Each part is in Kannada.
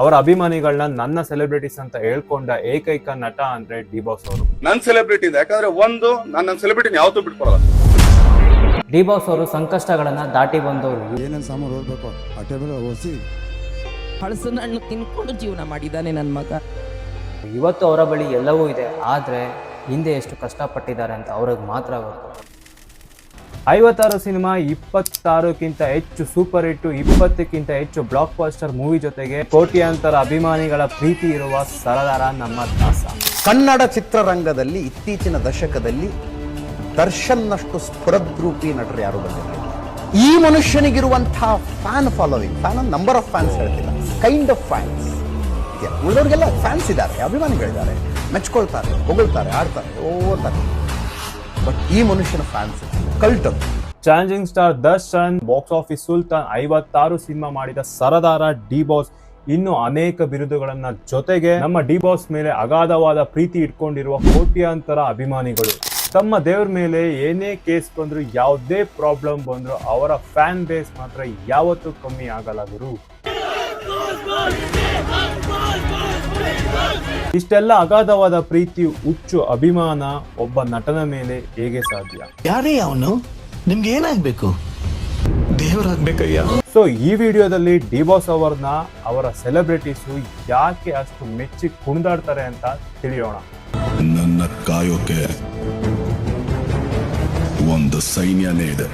ಅವರ ಅಭಿಮಾನಿಗಳನ್ನ ನನ್ನ ಸೆಲೆಬ್ರಿಟೀಸ್ ಅಂತ ಹೇಳ್ಕೊಂಡ ಏಕೈಕ ನಟ ಅಂದ್ರೆ ಡಿ ಬಾಸ್ ಅವರು. ನನ್ನ ಸೆಲೆಬ್ರಿಟಿ ಇದೆ. ಯಾಕಂದ್ರೆ ಒಂದು ನಾನು ನನ್ನ ಸೆಲೆಬ್ರಿಟಿ ಯಾವತ್ತೂ ಬಿಟ್ಕೊಡಲ್ಲ ಡಿ ಬಾಸ್ ಅವರು ಸಂಕಷ್ಟಗಳನ್ನ ದಾಟಿ ಬಂದವರು. ಏನೇನು ಸಾಮಾನು ಓದಬೇಕು ಆ ಟೇಬಲ್ ಓದಿಸಿ ಹಳಸನ ಹಣ್ಣು ತಿನ್ಕೊಂಡು ಜೀವನ ಮಾಡಿದ್ದಾನೆ ನನ್ನ ಮಗ. ಇವತ್ತು ಅವರ ಬಳಿ ಎಲ್ಲವೂ ಇದೆ. ಆದ್ರೆ ಹಿಂದೆ ಎಷ್ಟು ಕಷ್ಟಪಟ್ಟಿದ್ದಾರೆ ಅಂತ ಅವ್ರಿಗೆ ಮಾತ್ರ ಗೊತ್ತು. ಐವತ್ತಾರು ಸಿನಿಮಾ, ಇಪ್ಪತ್ತಾರಕ್ಕಿಂತ ಹೆಚ್ಚು ಸೂಪರ್ ಹಿಟ್ ಇಪ್ಪತ್ತಕ್ಕಿಂತ ಹೆಚ್ಚು ಬ್ಲಾಕ್ ಬಾಸ್ಟರ್ ಮೂವಿ ಜೊತೆಗೆ ಕೋಟ್ಯಾಂತರ ಅಭಿಮಾನಿಗಳ ಪ್ರೀತಿ ಇರುವ ಸರದಾರ ನಮ್ಮ ದಾಸ. ಕನ್ನಡ ಚಿತ್ರರಂಗದಲ್ಲಿ ಇತ್ತೀಚಿನ ದಶಕದಲ್ಲಿ ದರ್ಶನ್ನಷ್ಟು ಸ್ಫುರದ್ರೂಪಿ ನಟರು ಯಾರು ಬಂದಿರಲಿಲ್ಲ ಈ ಮನುಷ್ಯನಿಗಿರುವಂತಹ fan following fan number of fans ಹೇಳ್ತಿಲ್ಲ ಕೈಂಡ್ ಆಫ್ ಫ್ಯಾನ್ಸ್ ಉಳಿದವ್ರಿಗೆಲ್ಲ ಫ್ಯಾನ್ಸ್ ಇದ್ದಾರೆ, ಅಭಿಮಾನಿಗಳಿದ್ದಾರೆ. ಮೆಚ್ಕೊಳ್ತಾರೆ, ಹೊಗಳ್ತಾರೆ, ಆಡ್ತಾರೆ, ಓದ್ತಾರೆ. ಬಟ್ ಈ ಮನುಷ್ಯನ fans cult challenging star Darshan box office sultan ಐವತ್ತಾರು ಸಿನಿಮಾ ಮಾಡಿದ ಸರದಾರ ಡಿ ಬಾಸ್ ಇನ್ನು ಅನೇಕ ಬಿರುದುಗಳನ್ನ ಜೊತೆಗೆ ನಮ್ಮ ಡಿ ಬಾಸ್ ಮೇಲೆ ಅಗಾಧವಾದ ಪ್ರೀತಿ ಇಟ್ಕೊಂಡಿರುವ ಕೋಟ್ಯಾಂತರ ಅಭಿಮಾನಿಗಳು. ತಮ್ಮ ದೇವ್ರ ಮೇಲೆ ಏನೇ ಕೇಸ್ ಬಂದ್ರು, ಯಾವುದೇ ಪ್ರಾಬ್ಲಮ್ ಬಂದ್ರು ಅವರ ಫ್ಯಾನ್ ಬೇಸ್ ಮಾತ್ರ ಯಾವತ್ತೂ ಕಮ್ಮಿ ಆಗಲ್ಲ ಗುರು. ಇಷ್ಟೆಲ್ಲ ಅಗಾಧವಾದ ಪ್ರೀತಿ ಹುಚ್ಚು ಅಭಿಮಾನ ಒಬ್ಬ ನಟನ ಮೇಲೆ ಹೇಗೆ ಸಾಧ್ಯ? ಯಾರೇ ಅವನು? ನಿಮ್ಗೆ ಏನಾಗ್ಬೇಕು? ದೇವರಾಗ್ಬೇಕಯ್ಯ. ಸೊ ಈ ವಿಡಿಯೋದಲ್ಲಿ ಡಿಬಾಸ್ ಅವರನ್ನ ಅವರ ಸೆಲೆಬ್ರಿಟೀಸು ಯಾಕೆ ಅಷ್ಟು ಮೆಚ್ಚಿ ಕುಣಿದಾಡ್ತಾರೆ ಅಂತ ತಿಳಿಯೋಣ. ನನ್ನ ಕಾಯೋಕೆ ಒಂದು ಸೈನ್ಯನೇ ಇದೆ.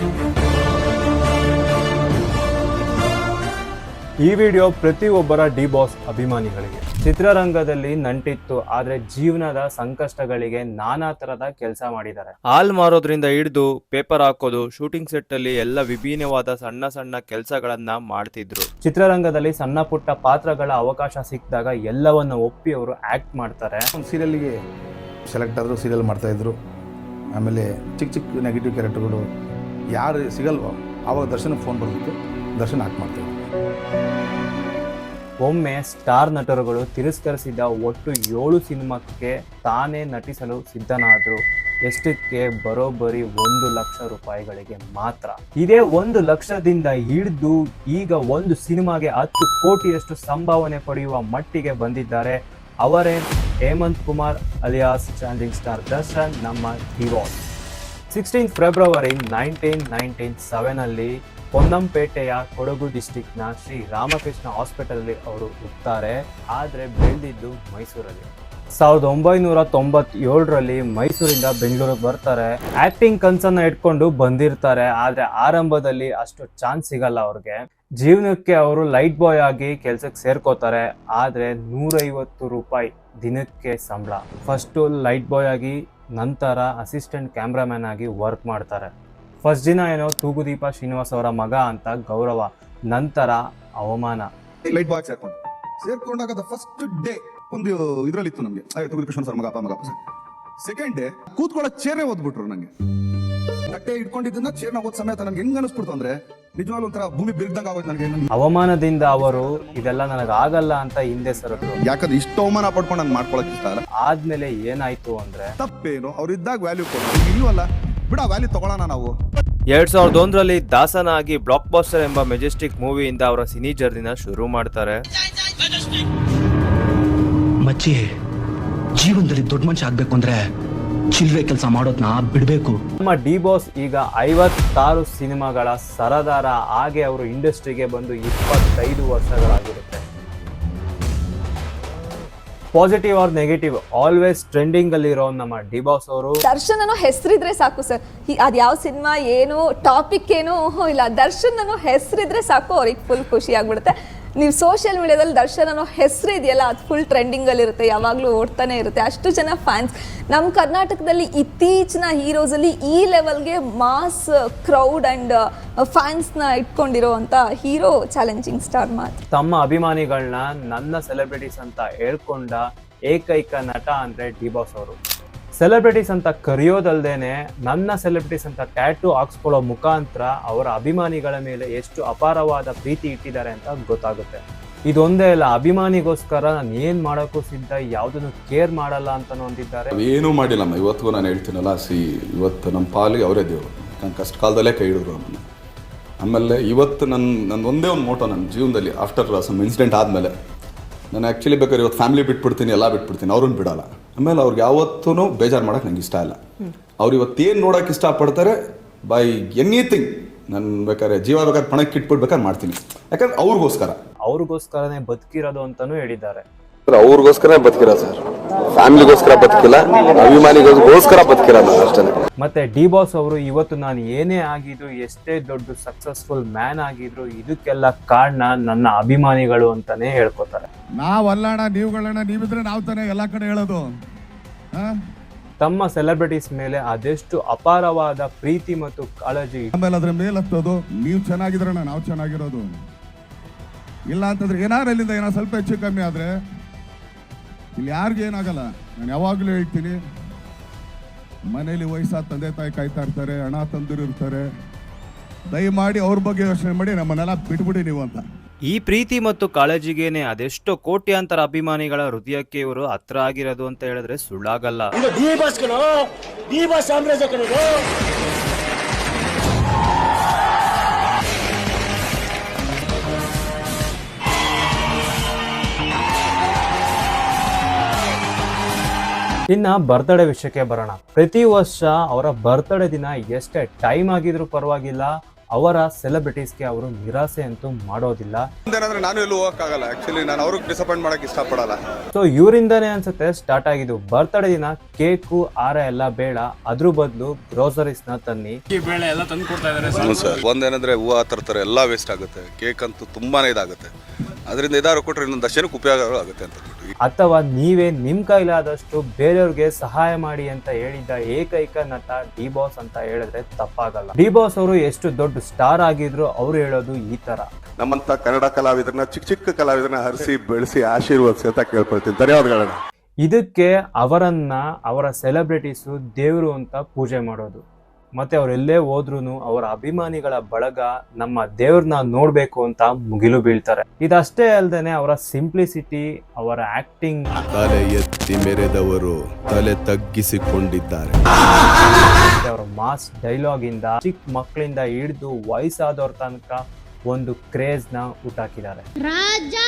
ಈ ವಿಡಿಯೋ ಪ್ರತಿಯೊಬ್ಬರ ಡಿ ಬಾಸ್ ಅಭಿಮಾನಿಗಳಿಗೆ. ಚಿತ್ರರಂಗದಲ್ಲಿ ನಂಟಿತ್ತು ಆದ್ರೆ ಜೀವನದ ಸಂಕಷ್ಟಗಳಿಗೆ ನಾನಾ ತರದ ಕೆಲಸ ಮಾಡಿದ್ದಾರೆ. ಹಾಲ್ ಮಾರೋದ್ರಿಂದ ಹಿಡಿದು ಪೇಪರ್ ಹಾಕೋದು ಶೂಟಿಂಗ್ ಸೆಟ್ ಅಲ್ಲಿ ಎಲ್ಲ ವಿಭಿನ್ನವಾದ ಸಣ್ಣ ಸಣ್ಣ ಕೆಲಸಗಳನ್ನ ಮಾಡ್ತಿದ್ರು. ಚಿತ್ರರಂಗದಲ್ಲಿ ಸಣ್ಣ ಪುಟ್ಟ ಪಾತ್ರಗಳ ಅವಕಾಶ ಸಿಕ್ಕಿದಾಗ ಎಲ್ಲವನ್ನ ಒಪ್ಪಿ ಅವರು ಆಕ್ಟ್ ಮಾಡ್ತಾರೆ. ಒಂದು ಸೀರಿಯಲ್ಗೆ ಸೆಲೆಕ್ಟ್ ಆದರೂ ಸೀರಿಯಲ್ ಮಾಡ್ತಾ ಇದ್ರು. ಆಮೇಲೆ ಚಿಕ್ಕ ಚಿಕ್ಕ ನೆಗೆಟಿವ್ ಕ್ಯಾರೆಕ್ಟರ್ಗಳು ಯಾರು ಸಿಗಲ್ವೋ ಆವಾಗ ದರ್ಶನ ಫೋನ್ ಬರ್ತಿತ್ತು. ದರ್ಶನ ಆಕ್ಟ್ ಮಾಡ್ತಾಯಿದ್ರು ಒಮ್ಮೆ ಸ್ಟಾರ್ ನಟರುಗಳು ತಿರಸ್ಕರಿಸಿದ ಒಟ್ಟು ಏಳು ಸಿನಿಮಾಕ್ಕೆ ತಾನೇ ನಟಿಸಲು ಸಿದ್ಧನಾದರು. ಎಷ್ಟಕ್ಕೆ ಬರೋಬ್ಬರಿ ಒಂದು ಲಕ್ಷ ರೂಪಾಯಿಗಳಿಗೆ ಮಾತ್ರ. ಇದೇ ಒಂದು ಲಕ್ಷದಿಂದ ಹಿಡಿದು ಈಗ ಒಂದು ಸಿನಿಮಾಗೆ ಹತ್ತು ಕೋಟಿಯಷ್ಟು ಸಂಭಾವನೆ ಪಡೆಯುವ ಮಟ್ಟಿಗೆ ಬಂದಿದ್ದಾರೆ ಅವರೇ Hemanth Kumar alias challenging star Darshan ನಮ್ಮ hero sixteen February nineteen nineteen ಸೆವೆನಲ್ಲಿ ಪೊನ್ನಂಪೇಟೆಯ ಕೊಡಗು ಡಿಸ್ಟಿಕ್ನ ಶ್ರೀ ರಾಮಕೃಷ್ಣ ಹಾಸ್ಪಿಟಲ್ ಅವರು ಹುಟ್ಟುತ್ತಾರೆ ಆದರೆ ಬೆಳೆದಿದ್ದು ಮೈಸೂರಲ್ಲಿ. ಸಾವಿರದ ಒಂಬೈನೂರ ತೊಂಬತ್ತೇಳರಲ್ಲಿ ಮೈಸೂರಿಂದ ಬೆಂಗಳೂರಿಗೆ ಬರ್ತಾರೆ. ಆಕ್ಟಿಂಗ್ ಕನ್ಸನ್ನ ಇಟ್ಕೊಂಡು ಬಂದಿರ್ತಾರೆ. ಆದ್ರೆ ಆರಂಭದಲ್ಲಿ ಅಷ್ಟು ಚಾನ್ಸ್ ಸಿಗಲ್ಲ ಅವ್ರಿಗೆ. ಜೀವನಕ್ಕೆ ಅವರು ಲೈಟ್ ಬಾಯ್ ಆಗಿ ಕೆಲ್ಸಕ್ಕೆ ಸೇರ್ಕೋತಾರೆ. ಆದ್ರೆ ನೂರೈವತ್ತು ರೂಪಾಯಿ ದಿನಕ್ಕೆ ಸಂಬಳ. ಫಸ್ಟು ಲೈಟ್ ಬಾಯ್ ಆಗಿ ನಂತರ ಅಸಿಸ್ಟೆಂಟ್ ಕ್ಯಾಮ್ರಾಮನ್ ಆಗಿ ವರ್ಕ್ ಮಾಡ್ತಾರೆ. ಫಸ್ಟ್ ದಿನ ಏನೋ ತೂಗುದೀಪ ಶ್ರೀನಿವಾಸ್ ಅವರ ಮಗ ಅಂತ ಗೌರವ ನಂತರ ಅವಮಾನ. ಲೈಟ್ ಬಾಕ್ಸ್ ಸೇರ್ಕೊಂಡು ಸೇರ್ಕೊಂಡಾಗ ಫಸ್ಟ್ ಡೇ ಒಂದು ಇದ್ರಲ್ಲಿತ್ತು ನಮಗೆ. ತುಗುದಿ ಕೃಷ್ಣ ಸರ್ ಮಗ ಅಪ್ಪ ಮಗ ಸೆಕೆಂಡ್ ಡೇ ಕೂತ್ಕೊಳ್ಳೋ ಚೇರ್ನೆ ಓದ್ಬಿಟ್ರು ನಂಗೆ. ತಟ್ಟೆ ಇಟ್ಕೊಂಡಿದ್ದನ್ನ ಚೇರ್ನ ಓದ್ ಸಮೇತ ನನ್ಗೆ ಹೆಂಗ್ ಅನಿಸ್ಬಿಡ್ತು ಅಂದ್ರೆ ನಿಜವಾಗ್ಲೂ ಒಂಥರ ಭೂಮಿ ಬಿರ್ದಂಗ ಆಗೋಯ್ತು ನನಗೆ ಅವಮಾನದಿಂದ ಅವರು ಇದೆಲ್ಲ ನನಗಾಗಲ್ಲ ಅಂತ ಹಿಂದೆ ಸರಕು. ಯಾಕಂದ್ರೆ ಇಷ್ಟು ಅವಮಾನ ಪಡ್ಕೊಂಡು ನಾನು ಮಾಡ್ಕೊಳಕ್ ಇಷ್ಟ ಅಲ್ಲ. ಆದ್ಮೇಲೆ ಏನಾಯ್ತು ಅಂದ್ರೆ ತಪ್ಪೇನು ಅವ್ರು ಇದ್ದಾಗ ವ್ಯಾಲ್ಯೂ ಕೊಡೋದು ಇಲ್ವಲ್ಲ? ಬಿಡ ವ್ಯಾಲ್ಯೂ ತಗೊಳ್ಳೋಣ ನಾವು. ಎರಡ್ ಸಾವಿರದ ಒಂದರಲ್ಲಿ ದಾಸನಾಗಿ ಬ್ಲಾಕ್ ಬಾಸ್ಟರ್ ಎಂಬ ಮೆಜೆಸ್ಟಿಕ್ ಮೂವಿಯಿಂದ ಅವರ ಸಿನಿ ಜರ್ನಿನ ಶುರು ಮಾಡ್ತಾರೆ. ಮಚ್ಚಿ ಜೀವನದಲ್ಲಿ ದೊಡ್ಡ ಮನುಷ್ಯ ಆಗ್ಬೇಕು ಅಂದ್ರೆ ಚಿಲ್ವೆ ಕೆಲಸ ಮಾಡೋದ್ನ ಬಿಡ್ಬೇಕು. ನಮ್ಮ ಡಿ ಬಾಸ್ ಈಗ ಐವತ್ತಾರು ಸಿನಿಮಾಗಳ ಸರದಾರ ಹಾಗೆ ಅವರು ಇಂಡಸ್ಟ್ರಿಗೆ ಬಂದು ಇಪ್ಪತ್ತೈದು ವರ್ಷಗಳಾಗಿರುತ್ತೆ. Positive or negative always trending ಅಲ್ಲಿ ಇರೋ ನಮ್ಮ ಡಿ ಬಾಸ್ ಅವರು. ದರ್ಶನ್ ಅನ್ನೋ ಹೆಸರಿದ್ರೆ ಸಾಕು ಸರ್. ಅದು ಯಾವ ಸಿನಿಮಾ, ಏನು ಟಾಪಿಕ್ ಏನು ಇಲ್ಲ ದರ್ಶನ್ ಅನ್ನೋ ಹೆಸರಿದ್ರೆ ಸಾಕು, ಅವ್ರಿಗೆ ಫುಲ್ ಖುಷಿ ಆಗ್ಬಿಡುತ್ತೆ. ನೀವು ಸೋಷಿಯಲ್ ಮೀಡಿಯಾದಲ್ಲಿ ದರ್ಶನ್ ಅನ್ನೋ ಹೆಸರು ಇದೆಯಲ್ಲ, ಅದು ಫುಲ್ ಟ್ರೆಂಡಿಂಗಲ್ಲಿ ಇರುತ್ತೆ, ಯಾವಾಗಲೂ ಓಡ್ತಾನೆ ಇರುತ್ತೆ. ಅಷ್ಟು ಜನ ಫ್ಯಾನ್ಸ್ ನಮ್ಮ ಕರ್ನಾಟಕದಲ್ಲಿ ಇತ್ತೀಚಿನ ಹೀರೋಸಲ್ಲಿ ಈ ಲೆವೆಲ್ಗೆ ಮಾಸ್ ಕ್ರೌಡ್ ಆ್ಯಂಡ್ ಫ್ಯಾನ್ಸ್ನ ಇಟ್ಕೊಂಡಿರೋ ಹೀರೋ ಚಾಲೆಂಜಿಂಗ್ ಸ್ಟಾರ್ ಮಾತ್ರ. ತಮ್ಮ ಅಭಿಮಾನಿಗಳನ್ನ ನನ್ನ ಸೆಲೆಬ್ರಿಟೀಸ್ ಅಂತ ಹೇಳ್ಕೊಂಡ ಏಕೈಕ ನಟ ಅಂದರೆ ಡಿ ಬಾಸ್ ಅವರು. ಸೆಲೆಬ್ರಿಟೀಸ್ ಅಂತ ಕರೆಯೋದಲ್ದೇನೆ ನನ್ನ ಸೆಲೆಬ್ರಿಟೀಸ್ ಅಂತ ಟ್ಯಾಟೂ ಹಾಕ್ಸ್ಕೊಳ್ಳೋ ಮುಖಾಂತರ ಅವರ ಅಭಿಮಾನಿಗಳ ಮೇಲೆ ಎಷ್ಟು ಅಪಾರವಾದ ಪ್ರೀತಿ ಇಟ್ಟಿದ್ದಾರೆ ಅಂತ ಗೊತ್ತಾಗುತ್ತೆ. ಇದೊಂದೇ ಅಲ್ಲ, ಅಭಿಮಾನಿಗೋಸ್ಕರ ನಾನು ಏನು ಮಾಡೋಕ್ಕೂ ಸಿದ್ಧ, ಯಾವುದನ್ನು ಕೇರ್ ಮಾಡಲ್ಲ ಅಂತ ಹೊಂದಿದ್ದಾರೆ ಏನೂ ಮಾಡಿಲ್ಲಮ್ಮ. ಇವತ್ತಿಗೂ ನಾನು ಹೇಳ್ತೀನಲ್ಲ, ಸಿ, ಇವತ್ತು ನಮ್ಮ ಪಾಲಿಗೆ ಅವರೇ ದೇವರು. ನನ್ನ ಕಷ್ಟ ಕಾಲದಲ್ಲೇ ಕೈ ಹಿಡಿದ್ರು ನಮ್ಮನ್ನು. ಆಮೇಲೆ ಇವತ್ತು ನನ್ನ ನನ್ನ ಒಂದೇ ಒಂದು ಮೋಟೋ ನನ್ನ ಜೀವನದಲ್ಲಿ ಆಫ್ಟರ್ ಸಮ್ ಇನ್ಸಿಡೆಂಟ್ ಆದಮೇಲೆ. ನಾನು ಆ್ಯಕ್ಚುಲಿ ಬೇಕಾದ್ರೆ ಇವತ್ತು ಫ್ಯಾಮಿಲಿ ಬಿಟ್ಬಿಡ್ತೀನಿ, ಎಲ್ಲ ಬಿಟ್ಬಿಡ್ತೀನಿ, ಅವ್ರನ್ನ ಬಿಡಲ್ಲ. ಆಮೇಲೆ ಅವ್ರಿಗೆ ಯಾವತ್ತೂ ಬೇಜಾರು ಮಾಡೋಕೆ ನಂಗೆ ಇಷ್ಟ ಇಲ್ಲ. ಅವ್ರು ಇವತ್ತೇನು ನೋಡೋಕೆ ಇಷ್ಟಪಡ್ತಾರೆ ಬೈ ಎನಿಥಿಂಗ್ ನಾನು ಬೇಕಾದ್ರೆ ಜೀವ ಬೇಕಾದ್ರೆ ಪಣಕ್ಕೆ ಇಟ್ಬಿಟ್ಟು ಬೇಕಾದ್ರೆ ಮಾಡ್ತೀನಿ. ಯಾಕಂದ್ರೆ ಅವ್ರಿಗೋಸ್ಕರ. ಅವ್ರಿಗೋಸ್ಕರನೇ ಬದುಕಿರೋದು ಅಂತಾನೂ ಹೇಳಿದ್ದಾರೆ. ಅವ್ರಿಗೋಸ್ಕರ ಬದುಕಿರೋ ಸರ್. ಫ್ಯಾಮಿಲಿಗೋಸ್ಕರ ಬದುಕಿಲ್ಲ ಅಭಿಮಾನಿಗೋಸ್ಕರ ಬದುಕಿರೋದು ಅಷ್ಟೇ. ಮತ್ತೆ ಡಿ ಬಾಸ್ ಅವರು ಇವತ್ತು ನಾನು ಏನೇ ಆಗಿದ್ರು ಎಷ್ಟೇ ದೊಡ್ಡ ಸಕ್ಸಸ್ಫುಲ್ ಮ್ಯಾನ್ ಆಗಿದ್ರು ಇದಕ್ಕೆಲ್ಲ ಕಾರಣ ನನ್ನ ಅಭಿಮಾನಿಗಳು ಅಂತಾನೆ ಹೇಳ್ಕೊತಾರೆ. ನಾವು ಅಲ್ಲಣ್ಣ ನೀವುಗಳಣ್ಣ ನೀವಿದ್ರೆ ನಾವು ತಾನೇ ಎಲ್ಲ ಕಡೆ ಹೇಳೋದು. ತಮ್ಮ ಸೆಲೆಬ್ರಿಟೀಸ್ ಮೇಲೆ ಅದೆಷ್ಟು ಅಪಾರವಾದ ಪ್ರೀತಿ ಮತ್ತು ಕಾಳಜಿ ಆಮೇಲೆ ಅದ್ರ ಮೇಲೆ ಹತ್ತೋದು. ನೀವು ಚೆನ್ನಾಗಿದ್ರಣ್ಣ ನಾವು ಚೆನ್ನಾಗಿರೋದು. ಇಲ್ಲ ಅಂತಂದ್ರೆ ಏನಾರು ಇಲ್ಲಿಂದ ಏನಾರು ಸ್ವಲ್ಪ ಹೆಚ್ಚು ಕಮ್ಮಿ ಆದ್ರೆ ಇಲ್ಲಿ ಯಾರಿಗೂ ಏನಾಗಲ್ಲ. ನಾನು ಯಾವಾಗಲೂ ಹೇಳ್ತೀನಿ ಮನೇಲಿ ವಯಸ್ಸಾದ ತಂದೆ ತಾಯಿ ಕಾಯ್ತಾ ಇರ್ತಾರೆ ಹಣ ತಂದಿರು ಇರ್ತಾರೆ. ದಯಮಾಡಿ ಅವ್ರ ಬಗ್ಗೆ ಯೋಚನೆ ಮಾಡಿ ನಮ್ಮನ್ನೆಲ್ಲ ಬಿಟ್ಬಿಡಿ ನೀವು ಅಂತ. ಈ ಪ್ರೀತಿ ಮತ್ತು ಕಾಳಜಿಗೇನೆ ಅದೆಷ್ಟೋ ಕೋಟ್ಯಾಂತರ ಅಭಿಮಾನಿಗಳ ಹೃದಯಕ್ಕೆ ಇವರು ಹತ್ರ ಆಗಿರೋದು ಅಂತ ಹೇಳಿದ್ರೆ ಸುಳ್ಳಾಗಲ್ಲ. ಇನ್ನ ಬರ್ತ್ಡೇ ವಿಷಯಕ್ಕೆ ಬರೋಣ. ಪ್ರತಿ ವರ್ಷ ಅವರ ಬರ್ತ್ಡೇ ದಿನ ಎಷ್ಟೇ ಟೈಮ್ ಆಗಿದ್ರು ಪರವಾಗಿಲ್ಲ ಅವರ ಸೆಲೆಬ್ರಿಟೀಸ್ಗೆ ಅವರು ನಿರಾಸೆ ಅಂತೂ ಮಾಡೋದಿಲ್ಲ. ಏನಂದ್ರೆ ನಾನು ಎಲ್ಲೂ ಹೋಗಕ್ಕಾಗಲ್ಲ ಆಕ್ಚುಲಿ ನಾನು ಅವ್ರಿಗೆ ಡಿಸಪಾಯಿಂಟ್ ಮಾಡಕ್ ಇಷ್ಟಪಡಲ್ಲ. ಸೊ ಇವರಿಂದನೇ ಅನ್ಸುತ್ತೆ ಸ್ಟಾರ್ಟ್ ಆಗಿದ್ದು. ಬರ್ತ್ಡೇ ದಿನ ಕೇಕು ಆರ ಎಲ್ಲ ಬೇಡ ಅದ್ರ ಬದಲು ಗ್ರೋಸರೀಸ್ನ ತನ್ನಿ. ಹ್ಞೂ ಸರ್. ಒಂದೇನಂದ್ರೆ ತರ ತರ್ತಾರೆ ಎಲ್ಲ ವೇಸ್ಟ್ ಆಗುತ್ತೆ. ಕೇಕ್ ಅಂತೂ ತುಂಬಾನೇ ಇದಾಗುತ್ತೆ. ಅದರಿಂದ ಇದಾರು ಕೊಟ್ರೆ ಇನ್ನೊಂದು ದರ್ಶನಕ್ಕೆ ಉಪಯೋಗ ಆಗುತ್ತೆ ಅಂತ. ಅಥವಾ ನೀವೇ ನಿಮ್ ಕೈಲಾದಷ್ಟು ಬೇರೆಯವ್ರಿಗೆ ಸಹಾಯ ಮಾಡಿ ಅಂತ ಹೇಳಿದ್ದ ಏಕೈಕ ನಟ ಡಿ ಬಾಸ್ ಅಂತ ಹೇಳಿದ್ರೆ ತಪ್ಪಾಗಲ್ಲ. ಡಿ ಬಾಸ್ ಅವರು ಎಷ್ಟು ದೊಡ್ಡ ಸ್ಟಾರ್ ಆಗಿದ್ರು ಅವ್ರು ಹೇಳೋದು ಈ ತರ. ನಮ್ಮಂತ ಕನ್ನಡ ಕಲಾವಿದರನ್ನ ಚಿಕ್ಕ ಚಿಕ್ಕ ಕಲಾವಿದರನ್ನ ಹರಿಸಿ ಬೆಳೆಸಿ ಆಶೀರ್ವದಿಸಿ ಅಂತ ಕೇಳ್ಕೊಳ್ತೀನಿ. ಧನ್ಯವಾದಗಳನ್ನ ಇದಕ್ಕೆ ಅವರನ್ನ ಅವರ ಸೆಲೆಬ್ರಿಟೀಸು ದೇವರು ಅಂತ ಪೂಜೆ ಮಾಡೋದು. ಮತ್ತೆ ಅವರೆಲ್ಲೇ ಹೋದ್ರು ಅವರ ಅಭಿಮಾನಿಗಳ ಬಳಗ ನಮ್ಮ ದೇವ್ರನ್ನ ನೋಡ್ಬೇಕು ಅಂತ ಮುಗಿಲು ಬೀಳ್ತಾರೆ. ಇದಷ್ಟೇ ಅಲ್ದೇನೆ ಅವರ ಸಿಂಪ್ಲಿಸಿಟಿ ಅವರ ಆಕ್ಟಿಂಗ್. ತಲೆ ಎತ್ತಿ ಮೆರೆದವರು ತಲೆ ತಗ್ಗಿಸಿಕೊಂಡಿದ್ದಾರೆ. ಮತ್ತೆ ಅವರ ಮಾಸ್ ಡೈಲಾಗ್ ಇಂದ ಚಿಕ್ಕ ಮಕ್ಕಳಿಂದ ಹಿಡಿದು ವಯಸ್ಸಾದವ್ರ ತನಕ ಒಂದು ಕ್ರೇಜ್ನ ಹುಟ್ಟಾಕಿದ್ದಾರೆ ರಾಜ್ಯ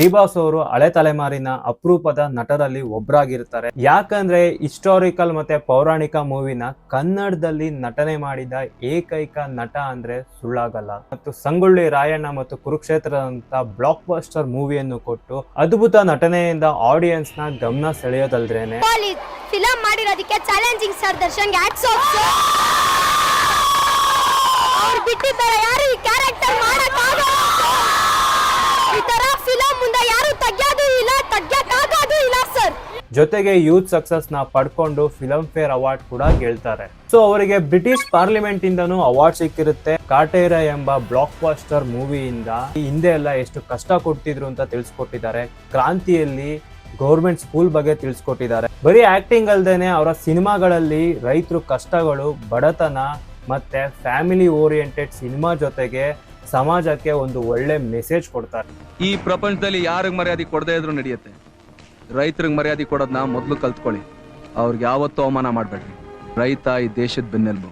ಡಿ ಬಾಸ್ ಅವರು ಹಳೆ ತಲೆಮಾರಿನ ಅಪರೂಪದ ನಟರಲ್ಲಿ ಒಬ್ಬರಾಗಿರ್ತಾರೆ ಯಾಕಂದ್ರೆ ಹಿಸ್ಟಾರಿಕಲ್ ಮತ್ತೆ ಪೌರಾಣಿಕ ಮೂವಿನ ಕನ್ನಡದಲ್ಲಿ ನಟನೆ ಮಾಡಿದ ಏಕೈಕ ನಟ ಅಂದ್ರೆ ಸುಳ್ಳಾಗಲ್ಲ. ಮತ್ತು ಸಂಗೊಳ್ಳಿ ರಾಯಣ್ಣ ಮತ್ತು ಕುರುಕ್ಷೇತ್ರದಂತ ಬ್ಲಾಕ್ ಬಸ್ಟರ್ ಮೂವಿಯನ್ನು ಕೊಟ್ಟು ಅದ್ಭುತ ನಟನೆಯಿಂದ ಆಡಿಯನ್ಸ್ನ ಗಮನ ಸೆಳೆಯೋದಲ್ದ್ರೇನೆ ಫಿಲಂ ಮಾಡಿರೋದಕ್ಕೆ ಚಾಲೆಂಜಿಂಗ್ ಸರ್ ದರ್ಶನ್ ಬಿಟ್ಟಿದ್ದಾರೆ ಯಾರು ಈ ಕ್ಯಾರೆಕ್ಟರ್ ಫಿಲಂ ಮುಂದೆ ಯಾರು ಇಲ್ಲ ಇಲ್ಲ ಸರ್ ಜೊತೆಗೆ ಯೂತ್ ಸಕ್ಸಸ್ನ ಪಡ್ಕೊಂಡು ಫಿಲಂ ಫೇರ್ ಅವಾರ್ಡ್ ಕೂಡ ಗೆಲ್ತಾರೆ. ಸೊ ಅವರಿಗೆ ಬ್ರಿಟಿಷ್ ಪಾರ್ಲಿಮೆಂಟ್ ಇಂದನೂ ಅವಾರ್ಡ್ ಸಿಕ್ಕಿರುತ್ತೆ. ಕಾಟೇರ ಎಂಬ ಬ್ಲಾಕ್ ಬಾಸ್ಟರ್ ಮೂವಿಯಿಂದ ಹಿಂದೆ ಎಲ್ಲ ಎಷ್ಟು ಕಷ್ಟ ಕೊಡ್ತಿದ್ರು ಅಂತ ತಿಳಿಸ್ಕೊಟ್ಟಿದ್ದಾರೆ. ಕ್ರಾಂತಿಯಲ್ಲಿ ಗೌರ್ಮೆಂಟ್ ಸ್ಕೂಲ್ ಬಗ್ಗೆ ತಿಳಿಸ್ಕೊಟ್ಟಿದ್ದಾರೆ. ಬರೀ ಆಕ್ಟಿಂಗ್ ಅಲ್ದೇನೆ ಅವರ ಸಿನಿಮಾಗಳಲ್ಲಿ ರೈತರು ಕಷ್ಟಗಳು, ಬಡತನ ಮತ್ತೆ ಫ್ಯಾಮಿಲಿ ಓರಿಯೆಂಟೆಡ್ ಸಿನಿಮಾ ಜೊತೆಗೆ ಸಮಾಜಕ್ಕೆ ಒಂದು ಒಳ್ಳೆ ಮೆಸೇಜ್ ಕೊಡ್ತಾರೆ. ಈ ಪ್ರಪಂಚದಲ್ಲಿ ಯಾರಿಗ್ ಮರ್ಯಾದೆ ಕೊಡದೇ ಇದ್ರು ನಡೆಯುತ್ತೆ. ರೈತರಿಗೆ ಮರ್ಯಾದೆ ಕೊಡೋದನ್ನ ಮೊದಲು ಕಲ್ತ್ಕೊಳ್ಳಿ. ಅವ್ರಿಗೆ ಯಾವತ್ತೂ ಅವಮಾನ ಮಾಡಬೇಡ್ರಿ. ರೈತ ಈ ದೇಶದ ಬೆನ್ನೆಲುಬು.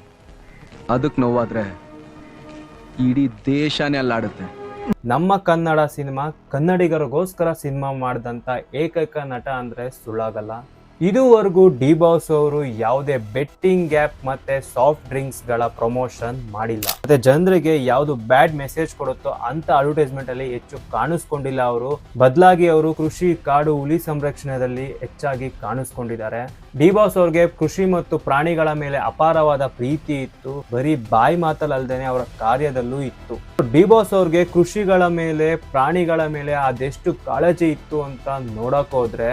ಅದಕ್ಕೆ ನೋವಾದ್ರೆ ಇಡೀ ದೇಶನೇ ಅಲ್ಲಾಡುತ್ತೆ. ನಮ್ಮ ಕನ್ನಡ ಸಿನಿಮಾ ಕನ್ನಡಿಗರಿಗೋಸ್ಕರ ಸಿನಿಮಾ ಮಾಡಿದಂಥ ಏಕೈಕ ನಟ ಅಂದ್ರೆ ಸುಳ್ಳಾಗಲ್ಲ. ಇದುವರೆಗೂ ಡಿ ಬಾಸ್ ಅವರು ಯಾವುದೇ ಬೆಟ್ಟಿಂಗ್ ಗ್ಯಾಪ್ ಮತ್ತೆ ಸಾಫ್ಟ್ ಡ್ರಿಂಕ್ಸ್ಗಳ ಪ್ರಮೋಷನ್ ಮಾಡಿಲ್ಲ. ಮತ್ತೆ ಜನರಿಗೆ ಯಾವುದು ಬ್ಯಾಡ್ ಮೆಸೇಜ್ ಕೊಡುತ್ತೋ ಅಂತ ಅಡ್ವರ್ಟೈಸ್ಮೆಂಟ್ ಅಲ್ಲಿ ಹೆಚ್ಚು ಕಾಣಿಸ್ಕೊಂಡಿಲ್ಲ ಅವರು. ಬದಲಾಗಿ ಅವರು ಕೃಷಿ ಕಾಡು ಹುಲಿ ಸಂರಕ್ಷಣೆಯಲ್ಲಿ ಹೆಚ್ಚಾಗಿ ಕಾಣಿಸ್ಕೊಂಡಿದ್ದಾರೆ. ಡಿ ಬಾಸ್ ಅವ್ರಿಗೆ ಕೃಷಿ ಮತ್ತು ಪ್ರಾಣಿಗಳ ಮೇಲೆ ಅಪಾರವಾದ ಪ್ರೀತಿ ಇತ್ತು. ಬರೀ ಬಾಯಿ ಮಾತಲ್ಲದೇನೆ ಅವರ ಕಾರ್ಯದಲ್ಲೂ ಇತ್ತು. ಡಿ ಬಾಸ್ ಅವ್ರಿಗೆ ಕೃಷಿಗಳ ಮೇಲೆ, ಪ್ರಾಣಿಗಳ ಮೇಲೆ ಅದೆಷ್ಟು ಕಾಳಜಿ ಇತ್ತು ಅಂತ ನೋಡಕ್ ಹೋದ್ರೆ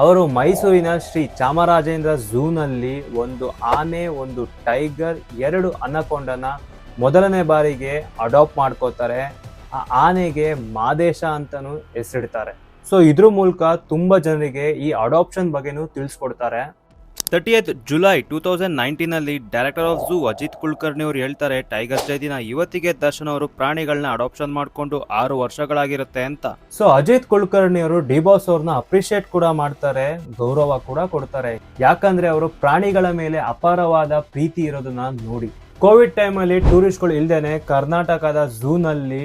ಅವರು ಮೈಸೂರಿನ ಶ್ರೀ ಚಾಮರಾಜೇಂದ್ರ ಝೂನಲ್ಲಿ ಒಂದು ಆನೆ, ಒಂದು ಟೈಗರ್, ಎರಡು ಅನಕೊಂಡನ ಮೊದಲನೇ ಬಾರಿಗೆ ಅಡಾಪ್ಟ್ ಮಾಡ್ಕೋತಾರೆ. ಆ ಆನೆಗೆ ಮಾದೇಶ ಅಂತಾನು ಹೆಸರಿಡ್ತಾರೆ. ಸೊ ಇದ್ರ ಮೂಲಕ ತುಂಬಾ ಜನರಿಗೆ ಈ ಅಡಾಪ್ಷನ್ ಬಗ್ಗೆನೂ ತಿಳಿಸ್ಕೊಡ್ತಾರೆ. Thirtieth July two thousand ನೈನ್ಟೀನಲ್ಲಿ director of zoo Ajit Kulkarni ಅವರು ಹೇಳ್ತಾರೆ ಟೈಗರ್ ಜೈದಿನ ದಿನ ಇವತ್ತಿಗೆ ದರ್ಶನ್ ಅವರು ಪ್ರಾಣಿಗಳನ್ನ ಅಡಾಪ್ಷನ್ ಮಾಡಿಕೊಂಡು ಆರು ವರ್ಷಗಳಾಗಿರುತ್ತೆ ಅಂತ. ಸೊ ಅಜಿತ್ ಕುಲಕರ್ಣಿ ಅವರು ಡಿಬಾಸ್ ಅವ್ರನ್ನ ಅಪ್ರಿಶಿಯೇಟ್ ಕೂಡ ಮಾಡ್ತಾರೆ, ಗೌರವ ಕೂಡ ಕೊಡ್ತಾರೆ. ಯಾಕಂದ್ರೆ ಅವರು ಪ್ರಾಣಿಗಳ ಮೇಲೆ ಅಪಾರವಾದ ಪ್ರೀತಿ ಇರೋದನ್ನ ನೋಡಿ. ಕೋವಿಡ್ ಟೈಮಲ್ಲಿ ಟೂರಿಸ್ಟ್ಗಳು ಇಲ್ದೇನೆ ಕರ್ನಾಟಕದ ಝೂನಲ್ಲಿ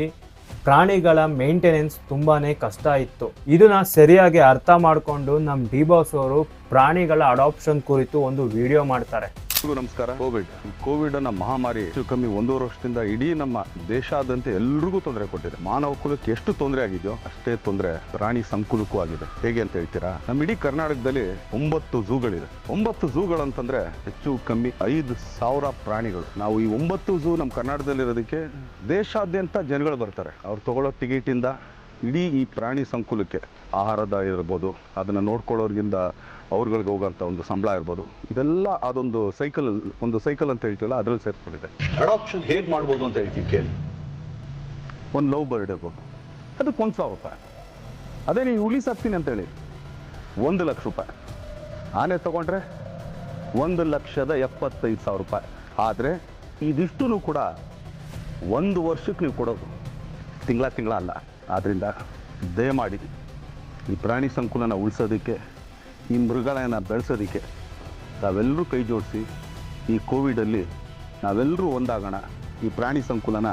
ಪ್ರಾಣಿಗಳ ಮೇಂಟೆನೆನ್ಸ್ ತುಂಬಾನೇ ಕಷ್ಟ ಇತ್ತು. ಇದನ್ನ ಸರಿಯಾಗಿ ಅರ್ಥ ಮಾಡಿಕೊಂಡು ನಮ್ಮ ಡಿಬಾಸ್ ಅವರು ಪ್ರಾಣಿಗಳ ಅಡಾಪ್ಷನ್ ಕುರಿತು ಒಂದು ವಿಡಿಯೋ ಮಾಡ್ತಾರೆ. ಎಲ್ರಿಗೂ ನಮಸ್ಕಾರ. ಕೋವಿಡ್. ಕೋವಿಡ್ ಅನ್ನ ಮಹಾಮಾರಿ ಹೆಚ್ಚು ಕಮ್ಮಿ ಒಂದೂವರೆ ವರ್ಷದಿಂದ ಇಡೀ ನಮ್ಮ ದೇಶಾದ್ಯಂತ ಎಲ್ರಿಗೂ ತೊಂದರೆ ಕೊಟ್ಟಿದೆ. ಮಾನವ ಕುಲಕ್ಕೆ ಎಷ್ಟು ತೊಂದರೆ ಆಗಿದೆಯೋ ಅಷ್ಟೇ ತೊಂದರೆ ಪ್ರಾಣಿ ಸಂಕುಲಕ್ಕೂ ಆಗಿದೆ. ಹೇಗೆ ಅಂತ ಹೇಳ್ತೀರಾ? ನಮ್ಮ ಇಡೀ ಕರ್ನಾಟಕದಲ್ಲಿ ಒಂಬತ್ತು ಝೂಗಳಿದೆ. ಒಂಬತ್ತು ಝೂಗಳಂತಂದ್ರೆ ಹೆಚ್ಚು ಕಮ್ಮಿ ಐದು ಸಾವಿರ ಪ್ರಾಣಿಗಳು. ನಾವು ಈ ಒಂಬತ್ತು ಝೂ ನಮ್ಮ ಕರ್ನಾಟಕದಲ್ಲಿ ಇರೋದಕ್ಕೆ ದೇಶಾದ್ಯಂತ ಜನಗಳು ಬರ್ತಾರೆ. ಅವ್ರು ತಗೊಳ್ಳೋ ಟಿಕೆಟಿಂದ ಇಡೀ ಈ ಪ್ರಾಣಿ ಸಂಕುಲಕ್ಕೆ ಆಹಾರದ ಇರ್ಬೋದು ಅದನ್ನು ನೋಡ್ಕೊಳ್ಳೋರ್ಗಿಂದ ಅವ್ರುಗಳಿಗೆ ಹೋಗೋಂಥ ಒಂದು ಸಂಬಳ ಇರ್ಬೋದು ಇದೆಲ್ಲ ಅದೊಂದು ಸೈಕಲ್ ಒಂದು ಸೈಕಲ್ ಅಂತ ಹೇಳ್ತೀವಲ್ಲ ಅದ್ರಲ್ಲಿ ಸೇರ್ಕೊಂಡಿದೆ. ಅಡಾಪ್ಷನ್ ಹೇಗೆ ಮಾಡ್ಬೋದು ಅಂತ ಹೇಳ್ತೀವಿ ಕೇಳಿ. ಒಂದು ಲವ್ ಬರ್ಡ್ ಇರ್ಬೋದು. ಅದಕ್ಕೆ ಒಂದು ಸಾವಿರ ರೂಪಾಯಿ. ಅದೇ ನೀವು ಹುಲಿ ಸಾಕ್ತೀನಿ ಅಂತೇಳಿ ಒಂದು ಲಕ್ಷ ರೂಪಾಯಿ. ಆನೆ ತಗೊಂಡ್ರೆ ಒಂದು ಲಕ್ಷದ ಎಪ್ಪತ್ತೈದು ಸಾವಿರ ರೂಪಾಯಿ. ಆದರೆ ಇದಿಷ್ಟು ಕೂಡ ಒಂದು ವರ್ಷಕ್ಕೆ ನೀವು ಕೊಡೋದು. ತಿಂಗಳ ತಿಂಗಳ ಅಲ್ಲ. ಆದ್ದರಿಂದ ದಯಮಾಡಿ ಈ ಪ್ರಾಣಿ ಸಂಕುಲನ ಉಳಿಸೋದಕ್ಕೆ, ಈ ಮೃಗಾಲಯನ ಬೆಳೆಸೋದಕ್ಕೆ ನಾವೆಲ್ಲರೂ ಕೈ ಜೋಡಿಸಿ ಈ ಕೋವಿಡಲ್ಲಿ ನಾವೆಲ್ಲರೂ ಒಂದಾಗೋಣ, ಈ ಪ್ರಾಣಿ ಸಂಕುಲನ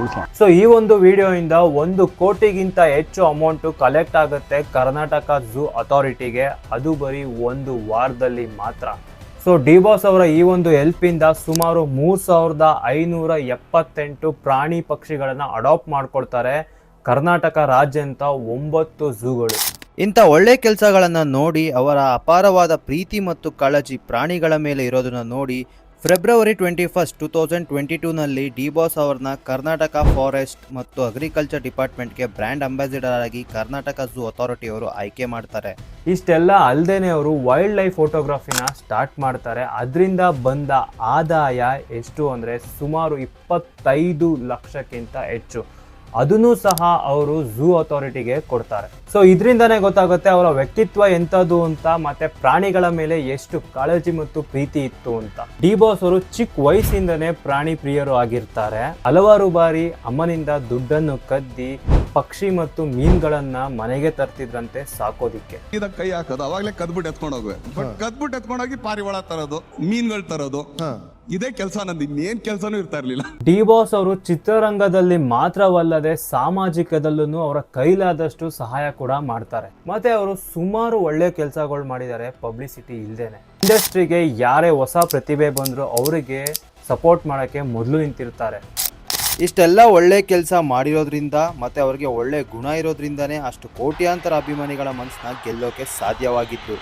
ಉಳಿಸೋಣ. ಸೊ ಈ ಒಂದು ವಿಡಿಯೋಯಿಂದ ಒಂದು ಕೋಟಿಗಿಂತ ಹೆಚ್ಚು ಅಮೌಂಟು ಕಲೆಕ್ಟ್ ಆಗುತ್ತೆ ಕರ್ನಾಟಕ ಝೂ ಅಥಾರಿಟಿಗೆ ಅದು ಬರೀ ಒಂದು ವಾರದಲ್ಲಿ ಮಾತ್ರ. ಸೊ ಡಿಬಾಸ್ ಅವರ ಈ ಒಂದು ಹೆಲ್ಪಿಂದ ಸುಮಾರು ಮೂರ್ ಸಾವಿರದ ಐನೂರ ಎಪ್ಪತ್ತೆಂಟು ಪ್ರಾಣಿ ಪಕ್ಷಿಗಳನ್ನು ಅಡಾಪ್ಟ್ ಮಾಡ್ಕೊಳ್ತಾರೆ ಕರ್ನಾಟಕ ರಾಜ್ಯಂತ ಒಂಬತ್ತು ಝೂಗಳು. ಇಂಥ ಒಳ್ಳೆ ಕೆಲಸಗಳನ್ನು ನೋಡಿ ಅವರ ಅಪಾರವಾದ ಪ್ರೀತಿ ಮತ್ತು ಕಾಳಜಿ ಪ್ರಾಣಿಗಳ ಮೇಲೆ ಇರೋದನ್ನು ನೋಡಿ February twenty first two thousand twenty ಟೂನಲ್ಲಿ D boss ಅವ್ರನ್ನ ಕರ್ನಾಟಕ ಫಾರೆಸ್ಟ್ ಮತ್ತು ಅಗ್ರಿಕಲ್ಚರ್ ಡಿಪಾರ್ಟ್ಮೆಂಟ್ಗೆ ಬ್ರ್ಯಾಂಡ್ ಅಂಬಾಸಿಡರ್ ಆಗಿ ಕರ್ನಾಟಕ ಝೂ ಅಥಾರಿಟಿ ಅವರು ಆಯ್ಕೆ ಮಾಡ್ತಾರೆ. ಇಷ್ಟೆಲ್ಲ ಅಲ್ಲದೇನೆ ಅವರು ವೈಲ್ಡ್ ಲೈಫ್ ಫೋಟೋಗ್ರಫಿನ ಸ್ಟಾರ್ಟ್ ಮಾಡ್ತಾರೆ. ಅದರಿಂದ ಬಂದ ಆದಾಯ ಎಷ್ಟು ಅಂದರೆ ಸುಮಾರು ಇಪ್ಪತ್ತೈದು ಲಕ್ಷಕ್ಕಿಂತ ಹೆಚ್ಚು. ಅದನ್ನು ಸಹ ಅವರು ಝೂ ಅಥಾರಿಟಿಗೆ ಕೊಡ್ತಾರೆ. ಸೊ ಇದರಿಂದನೇ ಗೊತ್ತಾಗುತ್ತೆ ಅವರ ವ್ಯಕ್ತಿತ್ವ ಎಂಥದ್ದು ಅಂತ ಮತ್ತೆ ಪ್ರಾಣಿಗಳ ಮೇಲೆ ಎಷ್ಟು ಕಾಳಜಿ ಮತ್ತು ಪ್ರೀತಿ ಇತ್ತು ಅಂತ. ಡಿ ಬಾಸ್ ಅವರು ಚಿಕ್ಕ ವಯಸ್ಸಿಂದನೇ ಪ್ರಾಣಿ ಪ್ರಿಯರು ಆಗಿರ್ತಾರೆ. ಹಲವಾರು ಬಾರಿ ಅಮ್ಮನಿಂದ ದುಡ್ಡನ್ನು ಕದ್ದಿ ಪಕ್ಷಿ ಮತ್ತು ಮೀನ್ಗಳನ್ನ ಮನೆಗೆ ತರ್ತಿದ್ರಂತೆ ಸಾಕೋದಿಕ್ಕೆ. ಇದಕ್ಕೆ ಕೈ ಹಾಕೋದು ಅವಾಗಲೇ ಕದ್ಬಿಟ್ಟು ಎತ್ಕೊಂಡು ಹೋಗುವೆ ಬಟ್ ಕದ್ಬಿಟ್ಟು ಎತ್ಕೊಂಡೋಗಿ ಪಾರಿವಾಳ ತರೋದು ಮೀನ್ಗಳು ತರೋದು. ಇದೇ ಕೆಲಸ ನಂದು ಇನ್ನೇನ್ ಕೆಲಸನೂ ಇರ್ತಾ ಇರ್ಲಿಲ್ಲ. ಡಿ ಬಾಸ್ ಅವರು ಚಿತ್ರರಂಗದಲ್ಲಿ ಮಾತ್ರವಲ್ಲದೆ ಸಾಮಾಜಿಕದಲ್ಲೂ ಅವರ ಕೈಲಾದಷ್ಟು ಸಹಾಯ ಕೂಡ ಮಾಡ್ತಾರೆ. ಮತ್ತೆ ಅವರು ಸುಮಾರು ಒಳ್ಳೆ ಕೆಲಸಗಳು ಮಾಡಿದ್ದಾರೆ ಪಬ್ಲಿಸಿಟಿ ಇಲ್ದೇನೆ. ಇಂಡಸ್ಟ್ರಿಗೆ ಯಾರೇ ಹೊಸ ಪ್ರತಿಭೆ ಬಂದ್ರು ಅವರಿಗೆ ಸಪೋರ್ಟ್ ಮಾಡೋಕ್ಕೆ ಮೊದಲು ನಿಂತಿರ್ತಾರೆ. ಇಷ್ಟೆಲ್ಲ ಒಳ್ಳೆ ಕೆಲಸ ಮಾಡಿರೋದ್ರಿಂದ ಮತ್ತೆ ಅವರಿಗೆ ಒಳ್ಳೆ ಗುಣ ಇರೋದ್ರಿಂದನೇ ಅಷ್ಟು ಕೋಟ್ಯಾಂತರ ಅಭಿಮಾನಿಗಳ ಮನಸ್ಸನ್ನ ಗೆಲ್ಲೋಕೆ ಸಾಧ್ಯವಾಗಿದ್ದು.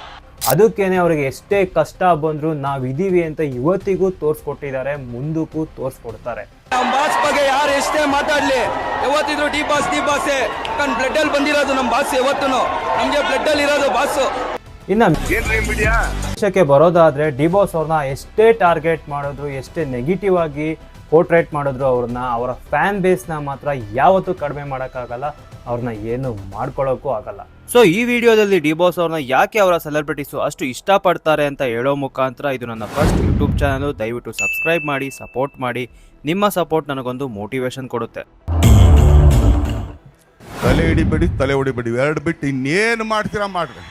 ಅದಕ್ಕೇನೆ ಅವ್ರಿಗೆ ಎಷ್ಟೇ ಕಷ್ಟ ಬಂದ್ರು ಇದೀವಿ ಅಂತ ಇವತ್ತಿಗೂ ತೋರಿಸ್ಕೊಟ್ಟಿದ್ದಾರೆ ಮುಂದಕ್ಕೂ ತೋರ್ಸ್ಕೊಡ್ತಾರೆ. ನಮ್ಮ ಬಾಸ್ ಬಗ್ಗೆ ಯಾರು ಎಷ್ಟೇ ಮಾತಾಡ್ಲಿ ಯಾವತ್ತಿದ್ರು ಡಿ ಬಾಸ್ ಡಿ ಬಾಸೇ ಬ್ಲಡ್ ಅಲ್ಲಿ ಬಂದಿರೋದು ನಮ್ಮ ಬಾಸ್ ಯಾವತ್ತೂ ನಮ್ಗೆ ಬ್ಲಡ್ ಅಲ್ಲಿ ಇರೋದು ಬಾಸ್ ಇನ್ನ ವಿಷಯಕ್ಕೆ ಬರೋದಾದ್ರೆ ಡಿಬಾಸ್ ಅವ್ರನ್ನ ಎಷ್ಟೇ ಟಾರ್ಗೆಟ್ ಮಾಡಿದ್ರು ಎಷ್ಟೇ ನೆಗೆಟಿವ್ ಆಗಿ ಪೋರ್ಟ್ರೇಟ್ ಮಾಡಿದ್ರು ಅವ್ರನ್ನ ಅವರ ಫ್ಯಾನ್ ಬೇಸ್ನ ಮಾತ್ರ ಯಾವತ್ತೂ ಕಡಿಮೆ ಮಾಡೋಕ್ಕಾಗಲ್ಲ. ಅವ್ರನ್ನ ಏನು ಮಾಡ್ಕೊಳ್ಳೋಕ್ಕೂ ಆಗಲ್ಲ. ಸೊ ಈ ವಿಡಿಯೋದಲ್ಲಿ ಡಿಬೋಸ್ ಅವ್ರನ್ನ ಯಾಕೆ ಅವರ ಸೆಲೆಬ್ರಿಟೀಸು ಅಷ್ಟು ಇಷ್ಟಪಡ್ತಾರೆ ಅಂತ ಹೇಳೋ ಮುಖಾಂತರ ಇದು ನನ್ನ ಫಸ್ಟ್ ಯೂಟ್ಯೂಬ್ ಚಾನಲ್ ದಯವಿಟ್ಟು ಸಬ್ಸ್ಕ್ರೈಬ್ ಮಾಡಿ ಸಪೋರ್ಟ್ ಮಾಡಿ. ನಿಮ್ಮ ಸಪೋರ್ಟ್ ನನಗೊಂದು ಮೋಟಿವೇಶನ್ ಕೊಡುತ್ತೆ. ತಲೆ ಹಿಡಿಬೇಡಿ ತಲೆ ಹೊಡಿಬೇಡಿ. ಎರಡು ಬಿಟ್ಟು ಇನ್ನೇನು ಮಾಡ್ತೀರಾ ಮಾಡ್ರಿ.